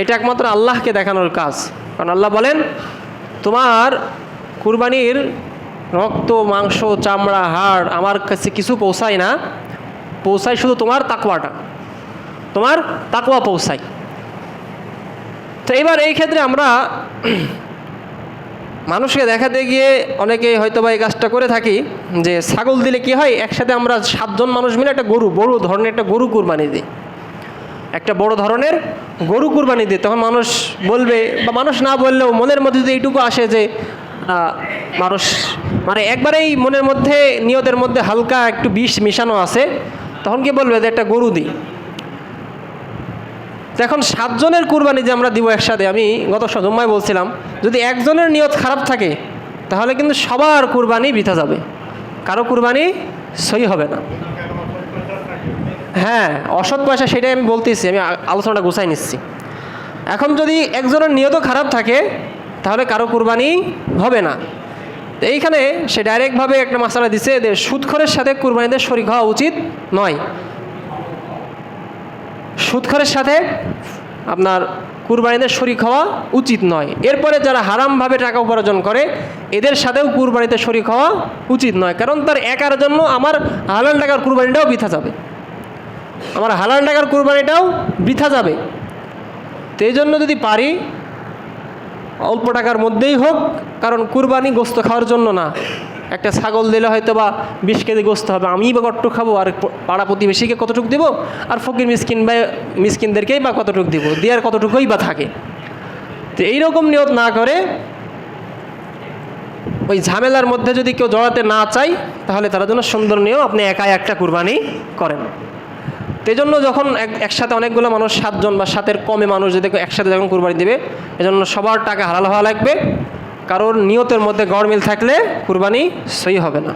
এটা একমাত্র আল্লাহকে দেখানোর কাজ। কারণ আল্লাহ বলেন, তোমার কুরবানির রক্ত, মাংস, চামড়া, হাড় আমার কাছে কিছু পৌঁছায় না। পৌঁছায় শুধু তোমার তাকওয়াটা। তোমার তাকওয়া পৌঁছায়। তো এবার এই ক্ষেত্রে আমরা মানুষকে দেখাতে গিয়ে অনেকে হয়তো বা এই কাজটা করে থাকি যে ছাগল দিলে কি হয়, একসাথে আমরা সাতজন মানুষ মিলে একটা গরু, বড় ধরনের একটা গরু কুরবানি দিই। একটা বড় ধরনের গরু কুরবানি দিই তখন মানুষ বলবে বা মানুষ না বললেও মনের মধ্যে যদি এইটুকু আসে যে মানুষ মানে একবারেই মনের মধ্যে, নিয়তের মধ্যে হালকা একটু বিষ মিশানো আছে, তখন কি বলবে যে একটা গরু দিই? এখন সাতজনের কুরবানি যে আমরা দিব একসাথে, আমি গত জম্মায় বলছিলাম, যদি একজনের নিয়ত খারাপ থাকে, তাহলে কিন্তু সবার কুরবানি বৃথা যাবে। কারও কুরবানি সই হবে না। হ্যাঁ অসৎ পয়সা সেটাই আমি বলতেছি, আমি আলোচনাটা গুছাই নিচ্ছি। এখন যদি একজনের নিয়ত খারাপ থাকে, তাহলে কারও কুরবানি হবে না। তো এইখানে সে ডাইরেক্টভাবে একটা মশালা দিছে যে সুদখরের সাথে কুরবানিদের শরিক হওয়া উচিত নয়। সুদখরের সাথে আপনার কুরবানিদের শরিক হওয়া উচিত নয়। এরপরে যারা হারামভাবে টাকা উপার্জন করে, এদের সাথেও কুরবানিতে শরিক হওয়া উচিত নয়। কারণ তার একার জন্য আমার হালাল টাকার কুরবানিটাও বৃথা যাবে। আমার হালাল টাকার কুরবানিটাও বৃথা যাবে। তো এই জন্য যদি পারি, অল্প টাকার মধ্যেই হোক, কারণ কুরবানি গোস্ত খাওয়ার জন্য না। একটা ছাগল দিলে হয়তো বা বিশ কেজি গোস্ত হবে, আমিই বা কতটুকু খাব, আর পাড়া প্রতিবেশীকে কতটুকু দিব, আর ফকির মিসকিন বা মিসকিনদেরকেই বা কতটুকু দিব দেওয়ার কতটুকুই বা থাকে। তো এইরকম নিয়ত না করে, ওই ঝামেলার মধ্যে যদি কেউ জড়াতে না চায়, তাহলে তারা জন্য সুন্দর নিয়ম, আপনি একাই একটা কুরবানি করেন। তো এই জন্য যখন এক একসাথে অনেকগুলো মানুষ, সাতজন বা সাতের কমে মানুষ যদি একসাথে যখন কুরবানি দেবে, এজন্য সবার টাকা হালাল হওয়া লাগবে। কারোর নিয়তের মধ্যে গড়মিল থাকলে কুরবানি সই হবে না।